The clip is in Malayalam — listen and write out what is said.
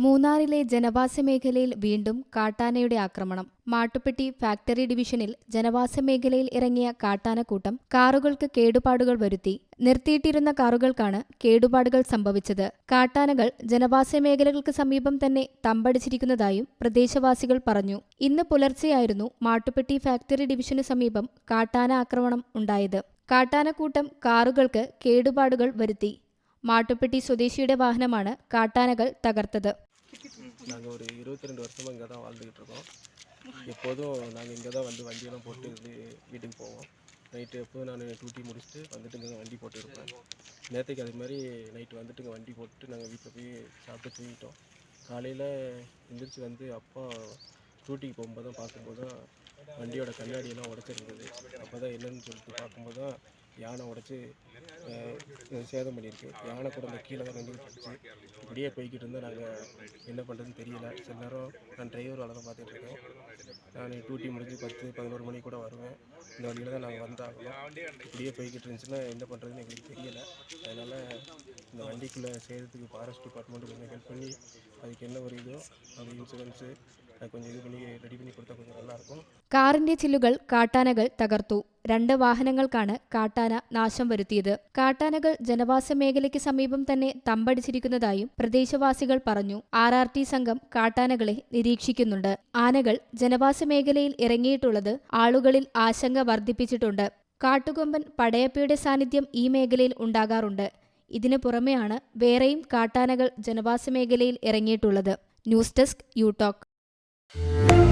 മൂന്നാറിലെ ജനവാസ മേഖലയിൽ വീണ്ടും കാട്ടാനയുടെ ആക്രമണം. മാട്ടുപ്പെട്ടി ഫാക്ടറി ഡിവിഷനിൽ ജനവാസ മേഖലയിൽ ഇറങ്ങിയ കാട്ടാനക്കൂട്ടം കാറുകൾക്ക് കേടുപാടുകൾ വരുത്തി നിർത്തിയിട്ടിരുന്ന കാറുകൾക്കാണ് കേടുപാടുകൾ സംഭവിച്ചത്. കാട്ടാനകൾ ജനവാസ മേഖലകൾക്ക് സമീപം തന്നെ തമ്പടിച്ചിരിക്കുന്നതായും പ്രദേശവാസികൾ പറഞ്ഞു. ഇന്ന് പുലർച്ചെയായിരുന്നു മാട്ടുപ്പെട്ടി ഫാക്ടറി ഡിവിഷനു സമീപം കാട്ടാന ആക്രമണം ഉണ്ടായത്. കാട്ടാനക്കൂട്ടം കാറുകൾക്ക് കേടുപാടുകൾ വരുത്തി. മാട്ടുപ്പെട്ടി സ്വദേശിയുടെ വാഹനമാണ് കാട്ടാനകൾ തകർത്തത്. நாங்கள் ஒரு இருபத்தி ரெண்டு வருஷமாக இங்கே தான் வாழ்ந்துக்கிட்டு இருக்கோம். எப்போதும் நாங்கள் இங்கே தான் வந்து வண்டியெல்லாம் போட்டு இது வீட்டுக்கு போவோம். நைட்டு எப்போதும் நான் டூட்டி முடிச்சுட்டு வந்துட்டு இங்கே வண்டி போட்டு இருப்பேன். நேற்றுக்கு அது மாதிரி நைட்டு வந்துட்டு இங்கே வண்டி போட்டு நாங்கள் வீட்டில் போய் சாப்பிட்டு தூங்கிட்டோம். காலையில் எந்திரிச்சு வந்து அப்பா டூட்டிக்கு போகும்போது தான் பார்க்கும்போது தான் வண்டியோட கண்ணாடியெல்லாம் உடச்சிருந்தது. அப்போ தான் என்னன்னு சொல்லிட்டு பார்க்கும்போது தான் யானை உடச்சி சேதம் பண்ணியிருக்கு. யானை கூட கீழே தான் நின்றுட்டு இப்படியே போய்கிட்டு இருந்தால் நாங்கள் என்ன பண்ணுறதுன்னு தெரியல. சில நேரம் நான் டிரைவர் வேலை தான் பார்த்துட்டு இருக்கேன். நான் டியூட்டி முடிஞ்சு பத்து பதினோரு மணி கூட வருவேன். இந்த வழியில் தான் நாங்கள் வந்தாகணும். இப்படியே போய்கிட்டு இருந்துச்சுன்னா என்ன பண்ணுறதுன்னு எங்களுக்கு தெரியல. அதனால் இந்த வண்டிக்குள்ளே செய்கிறதுக்கு ஃபாரஸ்ட் டிபார்ட்மெண்ட்டுக்கு கொஞ்சம் ஹெல்ப் பண்ணி அதுக்கு என்ன ஒரு இதோ அது இன்சூரன்ஸு கொஞ்சம் இது பண்ணி ரெடி பண்ணி கொடுத்தா கொஞ்சம் நல்லாயிருக்கும் കാറിന്റെ ചില്ലുകൾ കാട്ടാനകൾ തകർത്തു രണ്ട് വാഹനങ്ങൾക്കാണ് കാട്ടാന നാശം വരുത്തിയത് കാട്ടാനകൾ ജനവാസ മേഖലയ്ക്ക് സമീപം തന്നെ തമ്പടിച്ചിരിക്കുന്നതായും പ്രദേശവാസികൾ പറഞ്ഞു ആർ ആർ ടി സംഘം കാട്ടാനകളെ നിരീക്ഷിക്കുന്നുണ്ട് ആനകൾ ജനവാസ മേഖലയിൽ ഇറങ്ങിയിട്ടുള്ളത് ആളുകളിൽ ആശങ്ക വർദ്ധിപ്പിച്ചിട്ടുണ്ട് കാട്ടുകൊമ്പൻ പടയപ്പയുടെ സാന്നിധ്യം ഈ മേഖലയിൽ ഉണ്ടാകാറുണ്ട് ഇതിനു പുറമെയാണ് വേറെയും കാട്ടാനകൾ ജനവാസ മേഖലയിൽ ഇറങ്ങിയിട്ടുള്ളത് news desk you talk Thank you.